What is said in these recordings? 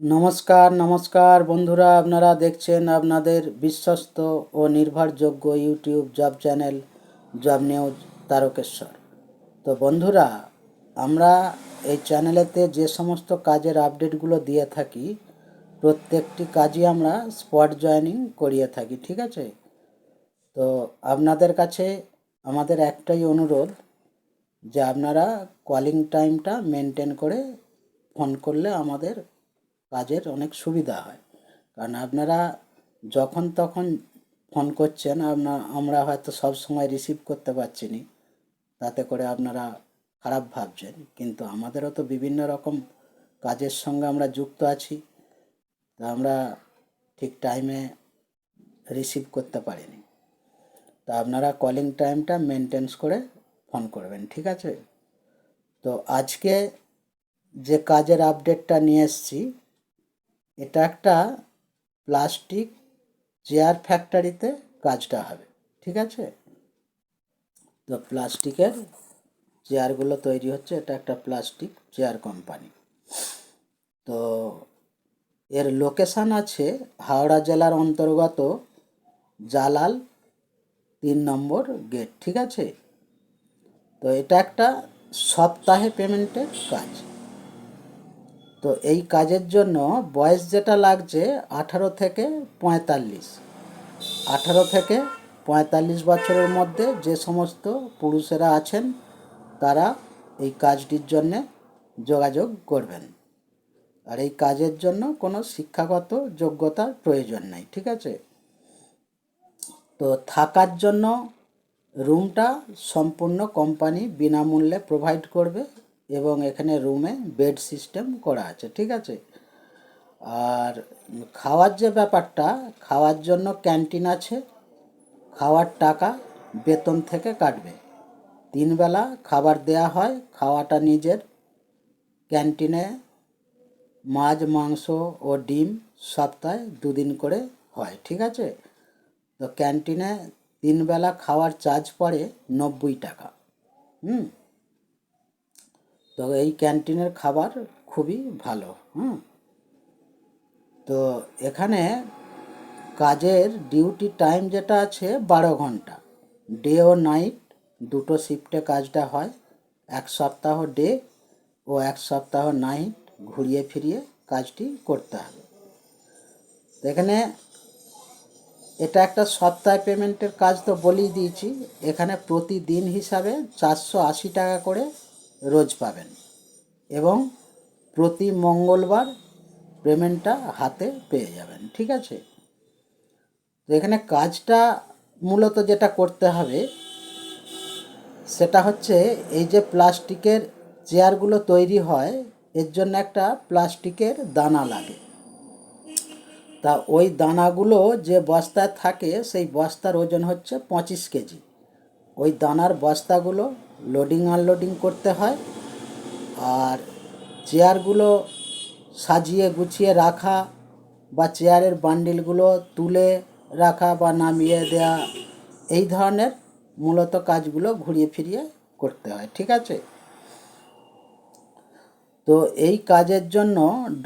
নমস্কার নমস্কার বন্ধুরা, আপনারা দেখছেন আপনাদের বিশ্বস্ত ও নির্ভরযোগ্য YouTube job channel, job news Tarakeswar. তো বন্ধুরা, আমরা এই চ্যানেলেতে যে সমস্ত কাজের আপডেটগুলো দিয়ে থাকি, প্রত্যেকটি কাজই আমরা স্পট জয়েনিং করিয়ে থাকি, ঠিক আছে? তো আপনাদের কাছে আমাদের একটাই অনুরোধ, যে আপনারা কলিং টাইমটা মেনটেন করে ফোন করলে আমাদের কাজের অনেক সুবিধা হয়। কারণ আপনারা যখন তখন ফোন করছেন আপনার আমরা হয়তো সব সময় রিসিভ করতে পারছি না। তাতে করে আপনারা খারাপ ভাবছেন। কিন্তু আমাদেরও তো বিভিন্ন রকম কাজের সঙ্গে আমরা যুক্ত আছি। তা আমরা ঠিক টাইমে রিসিভ করতে পারিনি। তা আপনারা কলিং টাইমটা মেনটেন্স করে ফোন করবেন, ঠিক আছে? তো আজকে যে কাজের আপডেটটা নিয়ে এসেছি এটা একটা প্লাস্টিক চেয়ার ফ্যাক্টরিতে কাজটা হবে, ঠিক আছে? তো প্লাস্টিকের চেয়ারগুলো তৈরি হচ্ছে, এটা একটা প্লাস্টিক চেয়ার কোম্পানি। তো এর লোকেশান আছে হাওড়া জেলার অন্তর্গত জালাল তিন নম্বর গেট, ঠিক আছে? তো এটা একটা সপ্তাহে পেমেন্টের কাজ। তো এই কাজের জন্য বয়স যেটা লাগছে আঠারো থেকে পঁয়তাল্লিশ। আঠারো থেকে পঁয়তাল্লিশ বছরের মধ্যে যে সমস্ত পুরুষেরা আছেন, তারা এই কাজটির জন্যে যোগাযোগ করবেন। আর এই কাজের জন্য কোনো শিক্ষাগত যোগ্যতার প্রয়োজন নেই, ঠিক আছে? তো থাকার জন্য রুমটা সম্পূর্ণ কোম্পানি বিনামূল্যে প্রোভাইড করবে। এবং এখানে রুমে বেড সিস্টেম করা আছে, ঠিক আছে? আর খাওয়ার যে ব্যাপারটা, খাওয়ার জন্য ক্যান্টিন আছে, খাওয়ার টাকা বেতন থেকে কাটবে। তিনবেলা খাবার দেয়া হয়, খাওয়াটা নিজের। ক্যান্টিনে মাছ, মাংস ও ডিম সপ্তাহে দুদিন করে হয়, ঠিক আছে? তো ক্যান্টিনে তিনবেলা খাওয়ার চার্জ পড়ে নব্বই টাকা, হুম? তো এই ক্যান্টিনের খাবার খুবই ভালো, হুম। তো এখানে কাজের ডিউটি টাইম যেটা আছে বারো ঘণ্টা। ডে ও নাইট দুটো শিফটে কাজটা হয়, এক সপ্তাহ ডে ও এক সপ্তাহ নাইট ঘুরিয়ে ফিরিয়ে কাজটি করতে হবে। এখানে এটা একটা সপ্তাহে পেমেন্টের কাজ তো বলেই দিয়েছি, এখানে প্রতিদিন হিসাবে চারশো আশি টাকা করে রোজ পাবেন। এবং প্রতি মঙ্গলবার পেমেন্টটা হাতে পেয়ে যাবেন, ঠিক আছে? তো এখানে কাজটা মূলত যেটা করতে হবে, সেটা হচ্ছে এই যে প্লাস্টিকের চেয়ারগুলো তৈরি হয়, এর জন্য একটা প্লাস্টিকের দানা লাগে। তা ওই দানাগুলো যে বস্তায় থাকে, সেই বস্তার ওজন হচ্ছে পঁচিশ কেজি। ওই দানার বস্তাগুলো লোডিং আনলোডিং করতে হয়। আর চেয়ারগুলো সাজিয়ে গুছিয়ে রাখা বা চেয়ারের বান্ডিলগুলো তুলে রাখা বা নামিয়ে দেয়া, এই ধরনের মূলত কাজগুলো ঘুরিয়ে ফিরিয়ে করতে হয়, ঠিক আছে? তো এই কাজের জন্য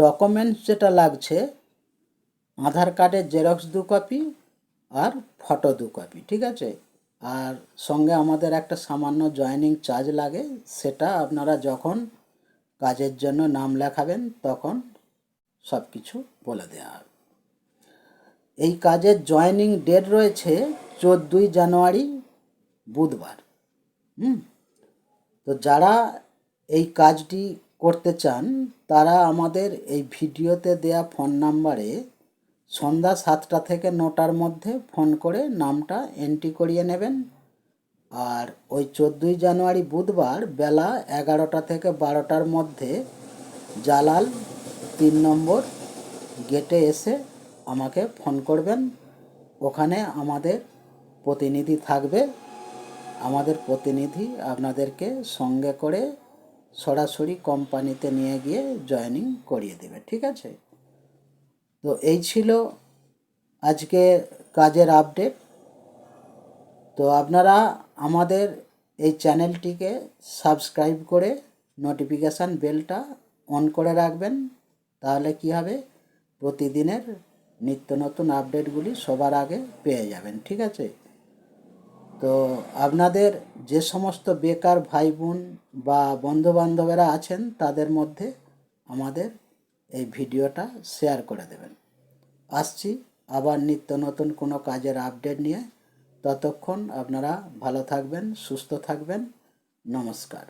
ডকুমেন্টস যেটা লাগছে, আধার কার্ডের জেরক্স দু কপি আর ফটো দু কপি ঠিক আছে? আর সঙ্গে আমাদের একটা সামান্য জয়েনিং চার্জ লাগে, সেটা আপনারা যখন কাজের জন্য নাম লেখাবেন, তখন সব কিছু বলে দেওয়া হবে। এই কাজের জয়েনিং ডেট রয়েছে চোদ্দোই জানুয়ারি, বুধবার। হুম? তো যারা এই কাজটি করতে চান, তারা আমাদের এই ভিডিওতে দেয়া ফোন নাম্বারে সন্ধ্যা সাতটা থেকে নটার মধ্যে ফোন করে নামটা এন্ট্রি করিয়ে নেবেন। আর ওই চোদ্দোই জানুয়ারি বুধবার বেলা এগারোটা থেকে বারোটার মধ্যে জালাল তিন নম্বর গেটে এসে আমাকে ফোন করবেন। ওখানে আমাদের প্রতিনিধি থাকবে। আমাদের প্রতিনিধি আপনাদেরকে সঙ্গে করে সরাসরি কোম্পানিতে নিয়ে গিয়ে জয়েনিং করিয়ে দেবে, ঠিক আছে? তো এই ছিল আজকে কাজের আপডেট তো আপনারা আমাদের এই চ্যানেলটিকে সাবস্ক্রাইব করে নোটিফিকেশান বেলটা অন করে রাখবেন, তাহলে কি হবে? প্রতিদিনের নিত্য নতুন আপডেটগুলি সবার আগে পেয়ে যাবেন, ঠিক আছে? তো আপনাদের যে সমস্ত বেকার ভাই বোন বা বন্ধু বান্ধবেরা আছেন, তাদের মধ্যে আমাদের এই ভিডিওটা শেয়ার করে দেবেন। আসছি আবার নিত্য নতুন কোনো কাজের আপডেট নিয়ে। ততক্ষণ আপনারা ভালো থাকবেন, সুস্থ থাকবেন। নমস্কার।